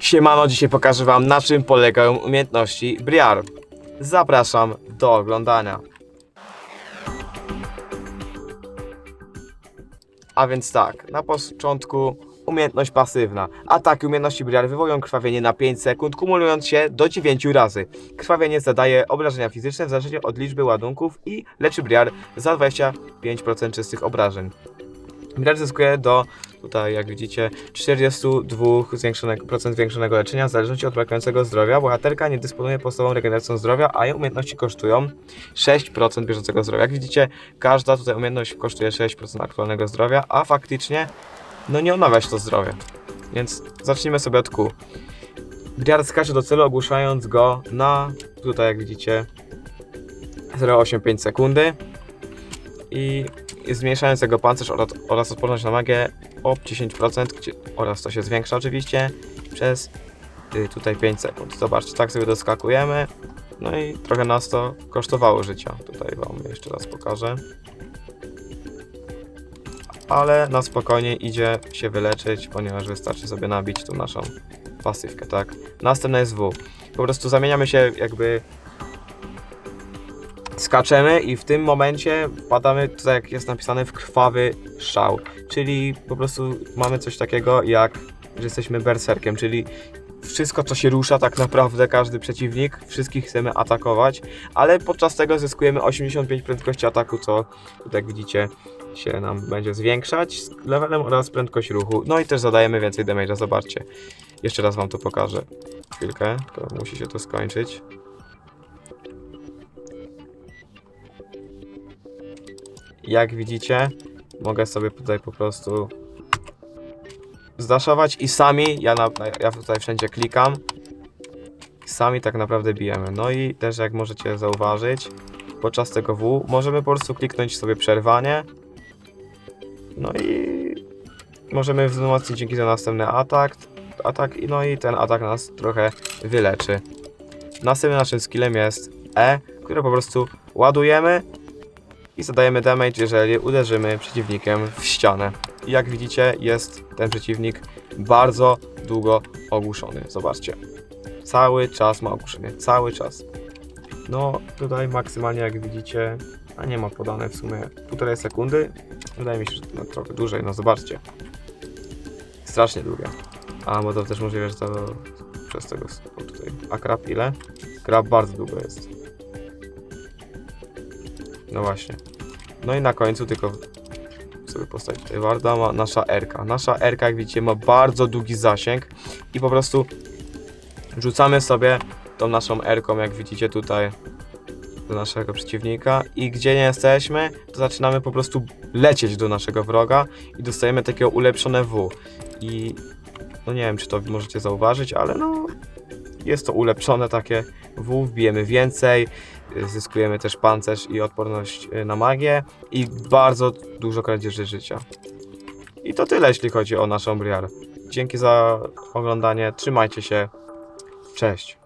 Siemano, dzisiaj pokażę wam na czym polegają umiejętności Briar. Zapraszam do oglądania. A więc tak, na początku umiejętność pasywna. Ataki umiejętności Briar wywołują krwawienie na 5 sekund, kumulując się do 9 razy. Krwawienie zadaje obrażenia fizyczne w zależności od liczby ładunków i leczy Briar za 25% czystych obrażeń. Briar zyskuje do, tutaj jak widzicie, 42 zwiększonego, procent zwiększonego leczenia w zależności od brakującego zdrowia. Bohaterka nie dysponuje podstawową regeneracją zdrowia, a jej umiejętności kosztują 6% bieżącego zdrowia. Jak widzicie, każda tutaj umiejętność kosztuje 6% aktualnego zdrowia, a faktycznie no nie odnawia się to zdrowie. Więc zacznijmy sobie od kół. Briar skacze do celu, ogłuszając go na, tutaj jak widzicie, 0,85 sekundy i zmniejszając jego pancerz oraz, oraz odporność na magię o 10% gdzie, oraz to się zwiększa oczywiście przez y, tutaj 5 sekund. Zobaczcie, tak sobie doskakujemy. No i trochę nas to kosztowało życia. Tutaj wam jeszcze raz pokażę. Ale na spokojnie idzie się wyleczyć, ponieważ wystarczy sobie nabić tą naszą pasywkę, tak? Następne jest W. Po prostu zamieniamy się jakby skaczemy i w tym momencie wpadamy tutaj jak jest napisane w krwawy szał, czyli po prostu mamy coś takiego jak, że jesteśmy berserkiem, czyli wszystko co się rusza tak naprawdę, każdy przeciwnik, wszystkich chcemy atakować, ale podczas tego zyskujemy 85 prędkości ataku, co jak widzicie się nam będzie zwiększać z levelem oraz prędkość ruchu, no i też zadajemy więcej damage'a, zobaczcie. Jeszcze raz wam to pokażę. Chwilkę, to musi się to skończyć. Jak widzicie, mogę sobie tutaj po prostu zdaszować i sami, ja, na, ja tutaj wszędzie klikam, sami tak naprawdę bijemy. No i też jak możecie zauważyć, podczas tego W możemy po prostu kliknąć sobie przerwanie, no i możemy wzmocnić dzięki za następny atak, atak, no i ten atak nas trochę wyleczy. Następnym naszym skillem jest E, które po prostu ładujemy i zadajemy damage, jeżeli uderzymy przeciwnikiem w ścianę. Jak widzicie, jest ten przeciwnik bardzo długo ogłuszony. Zobaczcie. Cały czas ma ogłuszenie, cały czas. No, tutaj maksymalnie jak widzicie, a nie ma podane w sumie półtorej sekundy. Wydaje mi się, że trochę dłużej, no zobaczcie. Strasznie długie. A, bo to też możliwe, że to przez tego tutaj. A krab ile? Krab bardzo długo jest. No właśnie. No i na końcu tylko sobie postawić tutaj Warda ma nasza RK. Nasza RK jak widzicie ma bardzo długi zasięg i po prostu rzucamy sobie tą naszą RK jak widzicie tutaj do naszego przeciwnika i gdzie nie jesteśmy to zaczynamy po prostu lecieć do naszego wroga i dostajemy takiego ulepszone W i no nie wiem czy to możecie zauważyć, ale no jest to ulepszone takie W, wbijemy więcej, zyskujemy też pancerz i odporność y, na magię i bardzo dużo kradzieży życia. I to tyle, jeśli chodzi o naszą Briar. Dzięki za oglądanie, trzymajcie się, cześć.